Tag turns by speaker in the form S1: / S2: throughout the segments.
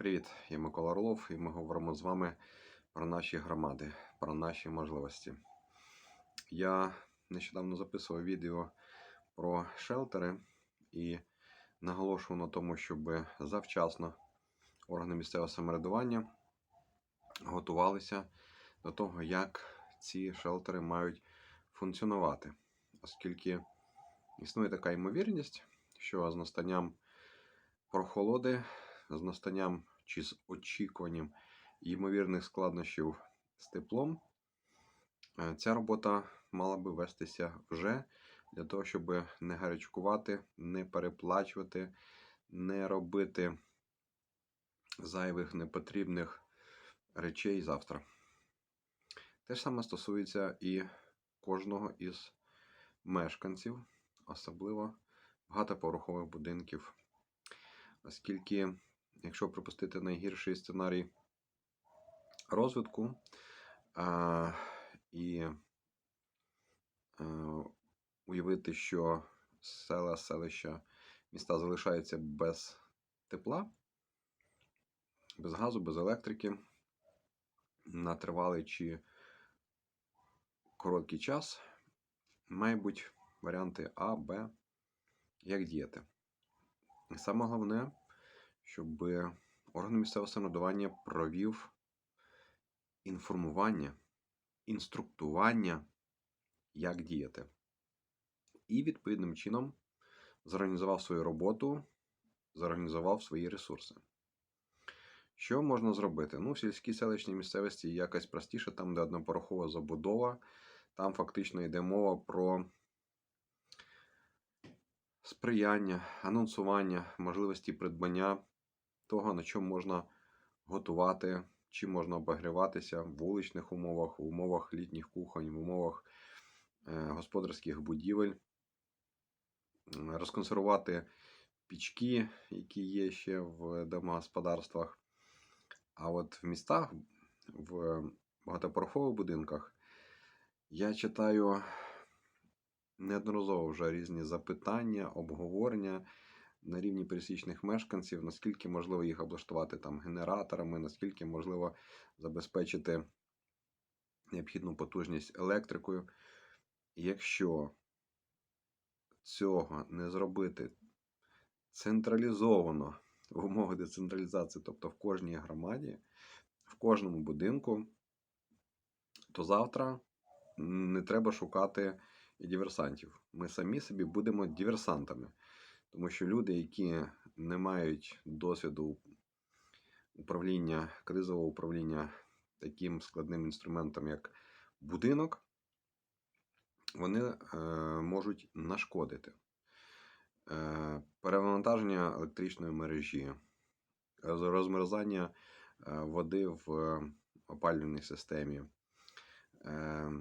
S1: Привіт, я Микола Орлов, і ми говоримо з вами про наші громади, про наші можливості. Я нещодавно записував відео про шелтери і наголошував на тому, щоб завчасно органи місцевого самоврядування готувалися до того, як ці шелтери мають функціонувати, оскільки існує така ймовірність, що з настанням прохолоди з настанням чи з очікуванням ймовірних складнощів з теплом, е, ця робота мала би вестися вже для того, щоб не гарячкувати, не переплачувати, не робити зайвих непотрібних речей завтра. Те ж саме стосується і кожного із мешканців, особливо багатоповерхових будинків, оскільки якщо припустити найгірший сценарій розвитку а, і а, уявити, що села, селища, міста залишаються без тепла, без газу, без електрики на тривалий чи короткий час, мають бути варіанти А, Б, як діяти. Саме головне, щоб орган місцевого самоврядування провів інформування, інструктування, як діяти. І відповідним чином зорганізував свою роботу, зорганізував свої ресурси. Що можна зробити? Ну, в сільській селищній місцевості якось простіше, там, де однопорохова забудова, там фактично йде мова про сприяння, анонсування, можливості придбання того, на чому можна готувати, чим можна обігріватися в вуличних умовах, в умовах літніх кухонь, в умовах е, господарських будівель, розконсервувати пічки, які є ще в домогосподарствах. А от в містах, в багатоповерхових будинках, я читаю неодноразово вже різні запитання, обговорення на рівні пересічних мешканців, наскільки можливо їх облаштувати там генераторами, наскільки можливо забезпечити необхідну потужність електрикою. Якщо цього не зробити централізовано в умовах децентралізації, тобто в кожній громаді, в кожному будинку, то завтра не треба шукати диверсантів. Ми самі собі будемо диверсантами. Тому що люди, які не мають досвіду управління, кризового управління таким складним інструментом, як будинок, вони е, можуть нашкодити. Е, перевантаження електричної мережі, розмерзання е, води в опалювальній системі, е,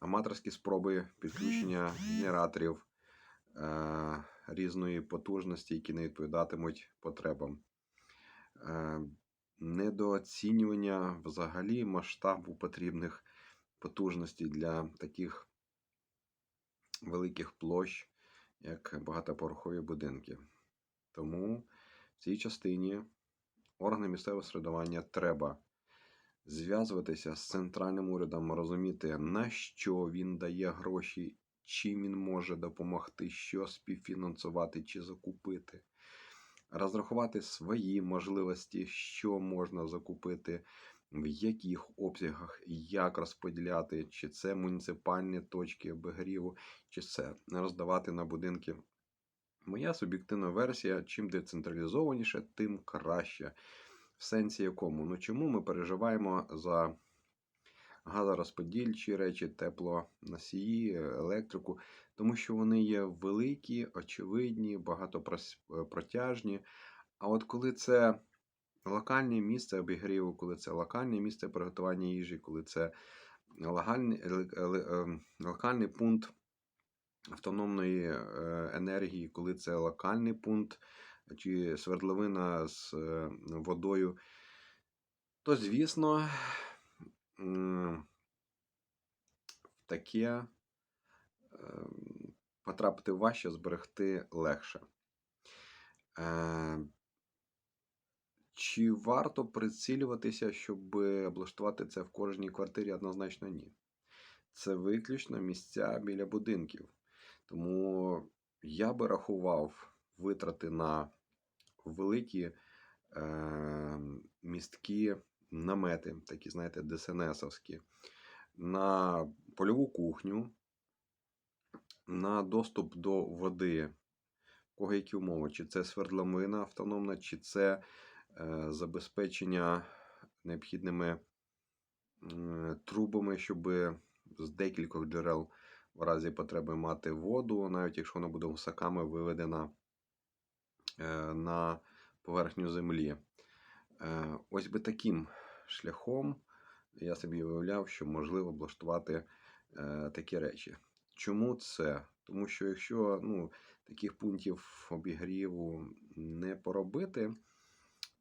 S1: аматорські спроби підключення генераторів. Е, різної потужності, які не відповідатимуть потребам. Е, недооцінювання взагалі масштабу потрібних потужностей для таких великих площ, як багатоповерхові будинки. Тому в цій частині органи місцевого середування треба зв'язуватися з центральним урядом, розуміти, на що він дає гроші чим він може допомогти, що співфінансувати чи закупити, розрахувати свої можливості, що можна закупити, в яких обсягах, як розподіляти, чи це муніципальні точки обігріву, чи це роздавати на будинки. Моя суб'єктивна версія, чим децентралізованіше, тим краще. В сенсі якому? Ну чому ми переживаємо за газорозподільчі речі, теплоносії, електрику, тому що вони є великі, очевидні, багатопротяжні. А от коли це локальне місце обігріву, коли це локальне місце приготування їжі, коли це локальний, ем, локальний пункт автономної е, енергії, коли це локальний пункт чи свердловина з е, водою, то, звісно, в таке ем, потрапити важче, зберегти легше. Е, Чи варто прицілюватися, щоб облаштувати це в кожній квартирі? Однозначно ні. Це виключно місця біля будинків. Тому я би рахував витрати на великі е, місткі намети, такі, знаєте, ДСНСовські, на польову кухню, на доступ до води. Кого які умови? Чи це свердломина автономна, чи це е, забезпечення необхідними трубами, щоб з декількох джерел в разі потреби мати воду, навіть якщо вона буде гусаками виведена е, на поверхню землі. Е, Ось би таким шляхом я собі уявляв, що можливо облаштувати е, такі речі. Чому це? Тому що якщо ну, таких пунктів обігріву не поробити,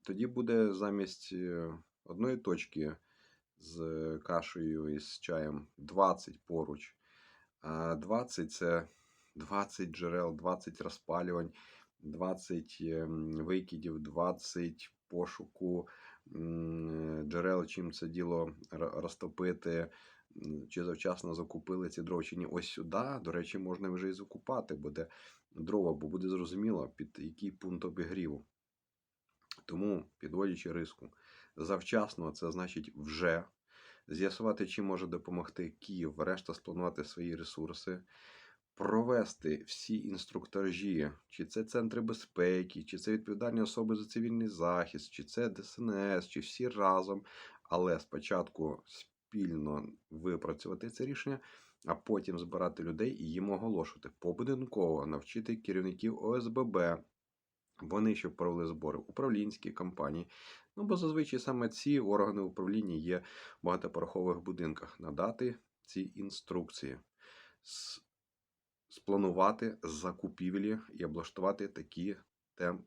S1: тоді буде замість е, одної точки з кашею і з чаєм 20 поруч. А 20 це 20 джерел, 20 розпалювань, 20 ем, викидів, 20 пошуку джерел, чим це діло розтопити, чи завчасно закупили ці дрова, чи ні. Ось сюди, до речі, можна вже і закупати буде дрова, бо буде зрозуміло, під який пункт обігріву. Тому, підводячи риску, завчасно це значить вже з'ясувати, чим може допомогти Київ, решта спланувати свої ресурси, провести всі інструктажі, чи це центри безпеки, чи це відповідальні особи за цивільний захист, чи це ДСНС, чи всі разом. Але спочатку спільно випрацювати це рішення, а потім збирати людей і їм оголошувати побудинково, навчити керівників ОСББ. Вони щоб провели збори управлінські компанії. Ну, бо зазвичай саме ці органи управління є в багатоповерхових будинках. Надати ці інструкції, спланувати закупівлі і облаштувати такі тем-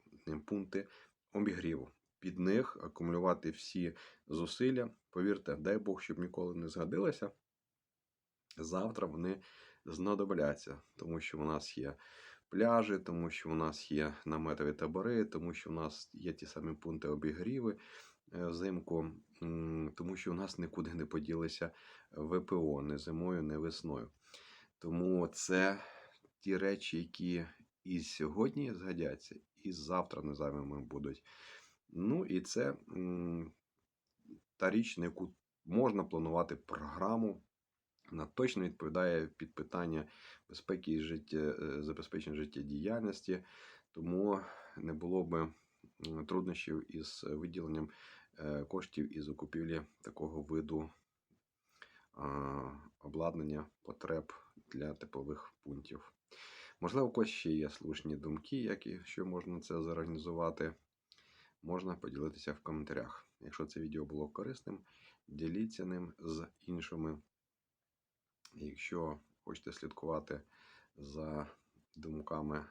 S1: пункти обігріву. Під них акумулювати всі зусилля. Повірте, дай Бог, щоб ніколи не згадилося. Завтра вони знадобляться, тому що у нас є пляжі, тому що у нас є наметові табори, тому що у нас є ті самі пункти обігріви е, взимку, тому що у нас нікуди не поділися ВПО не зимою, не весною. Тому це ті речі, які і сьогодні згодяться, і завтра незаймими будуть. Ну і це та річ, на яку можна планувати програму. Вона точно відповідає під питання безпеки і життя, е, забезпечення життєдіяльності, тому не було би труднощів із виділенням е, коштів і закупівлі такого виду обладнання потреб для теплових пунктів. Можливо, у когось ще є слушні думки, як і що можна це зорганізувати. Можна поділитися в коментарях. Якщо це відео було корисним, діліться ним з іншими. Якщо хочете слідкувати за думками,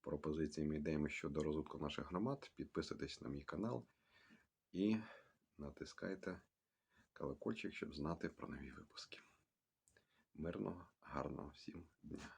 S1: пропозиціями, ідеями щодо розвитку наших громад, підписуйтесь на мій канал і натискайте колокольчик, щоб знати про нові випуски. Мирного, гарного всім дня!